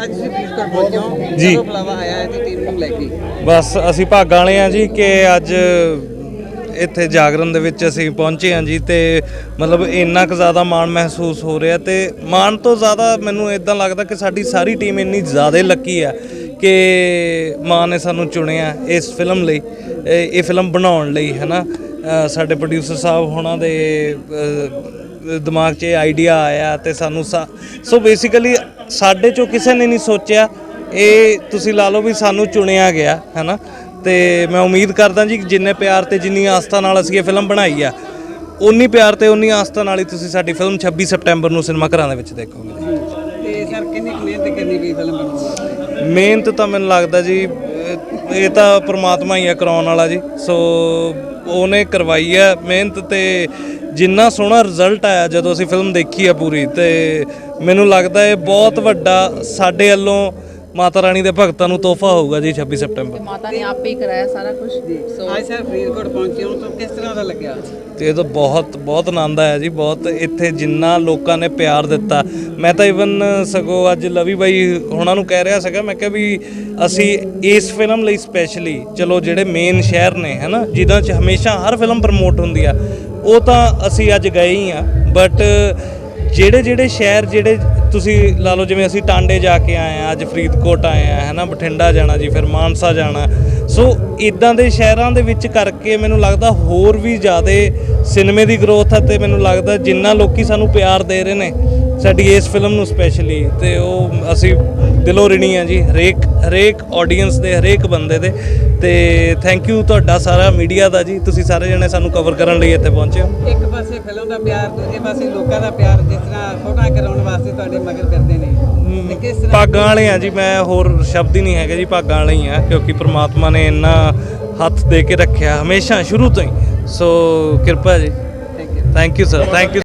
ਪਹੁੰਚੋ ਜੀ। ਕਦੋਂ ਬੁਲਾਵਾ ਆਇਆ ਹੈ ਤੇ ਟੀਮ ਨੂੰ ਲੈ ਕੇ। ਬਸ ਅਸੀਂ ਭਾਗਾਂ ਵਾਲੇ ਆ ਜੀ ਕਿ ਅੱਜ ਇੱਥੇ ਜਾਗਰਣ ਦੇ ਵਿੱਚ ਅਸੀਂ ਪਹੁੰਚੇ ਹਾਂ ਜੀ ਤੇ ਮਤਲਬ ਇੰਨਾ ਕੁ ਜ਼ਿਆਦਾ ਮਾਣ ਮਹਿਸੂਸ ਹੋ ਰਿਹਾ ਤੇ ਮਾਣ ਤੋਂ ਜ਼ਿਆਦਾ ਮੈਨੂੰ ਇਦਾਂ ਲੱਗਦਾ ਕਿ ਸਾਡੀ ਸਾਰੀ ਟੀਮ ਇੰਨੀ ਜ਼ਿਆਦਾ ਲੱਕੀ ਆ ਕਿ ਮਾਂ ਨੇ ਸਾਨੂੰ ਚੁਣਿਆ ਇਸ ਫਿਲਮ ਲਈ ਇਹ ਇਹ ਫਿਲਮ ਬਣਾਉਣ ਲਈ ਹੈਨਾ ਅ, ਸਾਡੇ ਪ੍ਰੋਡਿਊਸਰ ਸਾਹਿਬ ਹੋਣਾ ਦੇ ਅ, ਦਿਮਾਗ 'ਚ ਇਹ ਆਈਡੀਆ ਆਇਆ ਤੇ ਸਾਨੂੰ ਸਾ- ਬੇਸਿਕਲੀ ਸਾਡੇ ਚੋਂ ਕਿਸੇ ਨੇ ਨਹੀਂ ਸੋਚਿਆ ਇਹ ਤੁਸੀਂ ਲਾ ਲਓ ਵੀ ਸਾਨੂੰ ਚੁਣਿਆ ਗਿਆ ਹੈਨਾ? ਤੇ ਮੈਂ ਉਮੀਦ ਕਰਦਾ ਜੀ ਜਿੰਨੇ ਪਿਆਰ ਤੇ ਜਿੰਨੀ ਆਸਥਾ ਨਾਲ ਅਸੀਂ ਇਹ ਫਿਲਮ ਬਣਾਈ ਆ ਉਨੀ ਪਿਆਰ ਤੇ ਉਨੀ ਆਸਥਾ ਨਾਲ ਹੀ ਤੁਸੀਂ ਸਾਡੀ ਫਿਲਮ 26 ਸਪਟੈਂਬਰ ਨੂੰ ਸਿਨੇਮਾ ਘਰਾਂ ਦੇ ਵਿੱਚ ਦੇਖੋਗੇ। ਤੇ ਸਰ ਕਿੰਨੀ ਮਿਹਨਤ ਕਰਨੀ ਪਈ ਫਿਲਮ ਬਣਾਉਣ ਮਿਹਨਤ ਤਾਂ ਮੈਨੂੰ ਲੱਗਦਾ ਜੀ ਇਹ ਤਾਂ ਪ੍ਰਮਾਤਮਾ ਹੀ ਆ ਕਰਾਉਣ ਵਾਲਾ ਜੀ ਸੋ ਉਹਨੇ ਕਰਵਾਈ ਆ ਮਿਹਨਤ ਤੇ ਜਿੰਨਾ ਸੋਹਣਾ ਰਿਜ਼ਲਟ ਆਇਆ ਜਦੋਂ ਅਸੀਂ ਫਿਲਮ ਦੇਖੀ ਆ ਪੂਰੀ, ਤੇ ਮੈਨੂੰ ਲੱਗਦਾ ਇਹ ਬਹੁਤ ਵੱਡਾ ਸਾਡੇ ਵੱਲੋਂ ਮਾਤਾ ਰਾਣੀ ਦੇ ਭਗਤਾਂ ਨੂੰ ਤੋਹਫਾ ਹੋਊਗਾ ਜੀ 26 ਸਪਟੈਂਬਰ। ਮਾਤਾ ਨੇ ਆਪੇ ਹੀ ਕਰਾਇਆ ਸਾਰਾ ਕੁਝ ਸੋ ਅੱਜ ਸਰ ਫਰੀਦਕੋਟ ਪਹੁੰਚੇ ਹੋ ਤਾਂ ਕਿਸ ਤਰ੍ਹਾਂ ਦਾ ਲੱਗਿਆ? ਤੇ ਇਹ ਤਾਂ ਬਹੁਤ ਬਹੁਤ ਆਨੰਦ ਆਇਆ ਜੀ ਬਹੁਤ ਇੱਥੇ ਜਿੰਨਾ ਲੋਕਾਂ ਨੇ ਪਿਆਰ ਦਿੱਤਾ। ਮੈਂ ਤਾਂ ਇਵਨ ਸਗੋਂ ਅੱਜ ਲਵੀ ਬਾਈ ਉਹਨਾਂ ਨੂੰ ਕਹਿ ਰਿਹਾ ਸੀਗਾ ਮੈਂ ਕਿਹਾ ਵੀ ਅਸੀਂ ਇਸ ਫਿਲਮ ਲਈ ਸਪੈਸ਼ਲੀ ਚਲੋ ਜਿਹੜੇ ਮੇਨ ਸ਼ਹਿਰ ਨੇ ਹਨਾ ਜਿਨ੍ਹਾਂ 'ਚ ਹਮੇਸ਼ਾ ਹਰ ਫਿਲਮ ਪ੍ਰਮੋਟ ਹੁੰਦੀ ਆ ਉਹ ਤਾਂ ਅਸੀਂ ਅੱਜ ਗਏ ਹੀ ਆ। ਬਟ ਜਿਹੜੇ ਜਿਹੜੇ ਸ਼ਹਿਰ ਜਿਹੜੇ ਤੁਸੀਂ ਲਾ ਲਓ ਜਿਵੇਂ ਅਸੀਂ ਟਾਂਡੇ ਜਾ ਕੇ ਆਏ ਆ, ਅੱਜ ਫਰੀਦਕੋਟ ਆਏ ਆ ਹੈ ਨਾ ਬਠਿੰਡਾ ਜਾਣਾ ਜੀ, ਫਿਰ ਮਾਨਸਾ ਜਾਣਾ। ਸੋ ਇਦਾਂ ਦੇ ਸ਼ਹਿਰਾਂ ਦੇ ਵਿੱਚ ਕਰਕੇ ਮੈਨੂੰ ਲੱਗਦਾ ਹੋਰ ਵੀ ਜ਼ਿਆਦਾ ਸਿਨੇਮੇ ਦੀ ਗਰੋਥ ਹੈ ਤੇ ਮੈਨੂੰ ਲੱਗਦਾ ਜਿੰਨਾ ਲੋਕੀ ਸਾਨੂੰ ਪਿਆਰ ਦੇ ਰਹੇ ਨੇ ਸਾਡੀ ਇਸ ਫਿਲਮ ਨੂੰ ਸਪੈਸ਼ਲੀ ਤੇ ਉਹ ਅਸੀਂ ਦਿਲੋਂ ਰਿਣੀ ਆ ਜੀ ਹਰੇਕ ਹਰੇਕ ਆਡੀਅנס ਦੇ ਹਰੇਕ ਬੰਦੇ ਦੇ ਤੇ ਥੈਂਕ ਯੂ ਤੁਹਾਡਾ ਸਾਰਾ ਮੀਡੀਆ ਦਾ ਜੀ ਤੁਸੀਂ ਸਾਰੇ ਜਣੇ ਸਾਨੂੰ ਕਵਰ ਕਰਨ ਲਈ ਇੱਥੇ ਪਹੁੰਚੇ ਹੋ। ਇੱਕ ਪਾਸੇ ਫਿਲਮ ਦਾ ਪਿਆਰ ਦੂਜੇ ਪਾਸੇ ਲੋਕਾਂ ਦਾ ਪਿਆਰ ਜਿਸ ਤਰ੍ਹਾਂ ਫੋਟੋਆਂ ਕਰਾਉਣ ਵਾਸਤੇ ਤੁਹਾਡੇ ਮਗਰ ਫਿਰਦੇ ਨੇ। ਤੇ ਕਿਸ ਤਰ੍ਹਾਂ ਭਾਗਾਂ ਵਾਲੇ ਆ ਜੀ ਮੈਂ ਹੋਰ ਸ਼ਬਦ ਹੀ ਨਹੀਂ ਹੈਗਾ ਜੀ ਭਾਗਾਂ ਵਾਲੇ ਹੀ ਆ ਕਿਉਂਕਿ ਪ੍ਰਮਾਤਮਾ ਨੇ ਇੰਨਾ ਹੱਥ ਦੇ ਕੇ ਰੱਖਿਆ ਹਮੇਸ਼ਾ ਸ਼ੁਰੂ ਤੋਂ ਹੀ। ਸੋ ਕਿਰਪਾ ਜੀ। Thank you thank you sir thank you